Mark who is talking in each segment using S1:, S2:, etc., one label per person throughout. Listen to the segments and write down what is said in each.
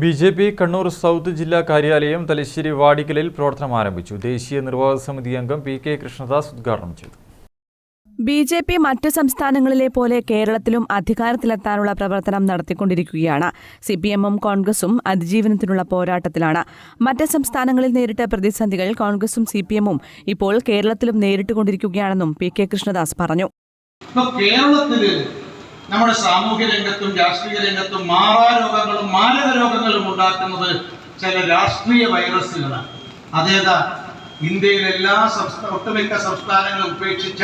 S1: B J P Kannur south ജില്ലാ കാര്യാലയം തലശ്ശേരി വാടിക്കലിൽ പ്രവർത്തനം ആരംഭിച്ചു. ദേശീയ നിർവാഹക സമിതി അംഗം പി കെ കൃഷ്ണദാസ് ഉദ്ഘാടനം ചെയ്തു.
S2: ബി ജെ പി മറ്റ് സംസ്ഥാനങ്ങളിലെ പോലെ കേരളത്തിലും അധികാരത്തിലെത്താനുള്ള പ്രവർത്തനം നടത്തിക്കൊണ്ടിരിക്കുകയാണ്. സി പി എമ്മും കോൺഗ്രസും അതിജീവനത്തിനുള്ള പോരാട്ടത്തിലാണ്. മറ്റ് സംസ്ഥാനങ്ങളിൽ നേരിട്ട പ്രതിസന്ധികൾ കോൺഗ്രസും സി പി എമ്മും ഇപ്പോൾ കേരളത്തിലും നേരിട്ടുകൊണ്ടിരിക്കുകയാണെന്നും പി കെ കൃഷ്ണദാസ് പറഞ്ഞു.
S3: കേരളത്തിൽ നമ്മുടെ സാമൂഹ്യ രംഗത്തും രാഷ്ട്രീയ രംഗത്തും മാറാരോഗങ്ങളും മാരക രോഗങ്ങളും ഉണ്ടാക്കുന്നത് ചില രാഷ്ട്രീയ വൈറസുകളാണ്. അതേതാ? ഇന്ത്യയിലെ എല്ലാ സംസ്ഥാന ഒട്ടുമിക്ക സംസ്ഥാനങ്ങളും ഉപേക്ഷിച്ച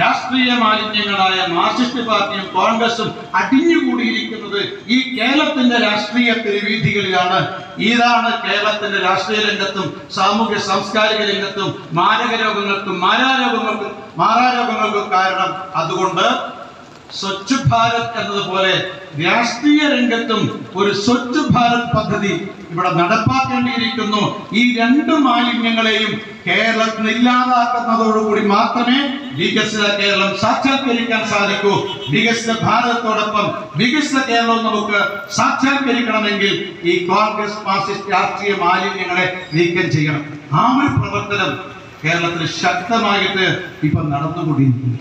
S3: രാഷ്ട്രീയ മാലിന്യങ്ങളായ മാർക്സിസ്റ്റ് പാർട്ടിയും കോൺഗ്രസും അടിഞ്ഞുകൂടിയിരിക്കുന്നത് ഈ കേരളത്തിന്റെ രാഷ്ട്രീയ തെരുവീഥികളിലാണ്. ഇതാണ് കേരളത്തിന്റെ രാഷ്ട്രീയ രംഗത്തും സാമൂഹ്യ സാംസ്കാരിക രംഗത്തും മാരക രോഗങ്ങൾക്കും മാരാരോഗങ്ങൾക്കും മാറാരോഗങ്ങൾക്കും കാരണം. അതുകൊണ്ട് സ്വച്ഛ് ഭാരത് എന്നതുപോലെ രാഷ്ട്രീയ രംഗത്തും ഒരു സ്വച്ഛ് ഭാരത് പദ്ധതി ഇവിടെ നടപ്പാക്കേണ്ടിയിരിക്കുന്നു. ഈ രണ്ട് മാലിന്യങ്ങളെയും കേരളത്തിൽ ഇല്ലാതാക്കുന്നതോടുകൂടി മാത്രമേ വികസിത കേരളം സാക്ഷാത്കരിക്കാൻ സാധിക്കൂ. വികസിത ഭാരതത്തോടൊപ്പം വികസിത കേരളം നമുക്ക് സാക്ഷാത്കരിക്കണമെങ്കിൽ ഈ കോൺഗ്രസ് മാർക്സിസ്റ്റ് രാഷ്ട്രീയ മാലിന്യങ്ങളെ നീക്കം ചെയ്യണം. ആ ഒരു പ്രവർത്തനം കേരളത്തിൽ ശക്തമായിട്ട് ഇപ്പൊ നടന്നുകൊണ്ടിരിക്കുന്നു.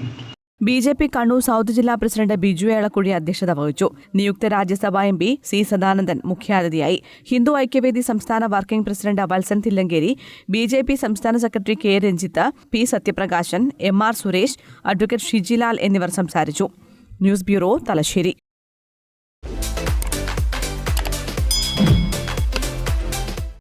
S2: B J P Kannur south ജില്ലാ പ്രസിഡന്റ് ബിജു ഏളക്കുഴി അധ്യക്ഷത വഹിച്ചു. നിയുക്ത Rajyasabha M P C Sadanandan മുഖ്യാതിഥിയായി. ഹിന്ദു ഐക്യവേദി സംസ്ഥാന working president Valsan Thillankeri B J P സംസ്ഥാന secretary K Ranjith P Sathyaprakashan M R Suresh advocate Shijilal എന്നിവർ സംസാരിച്ചു. News bureau Thalassery.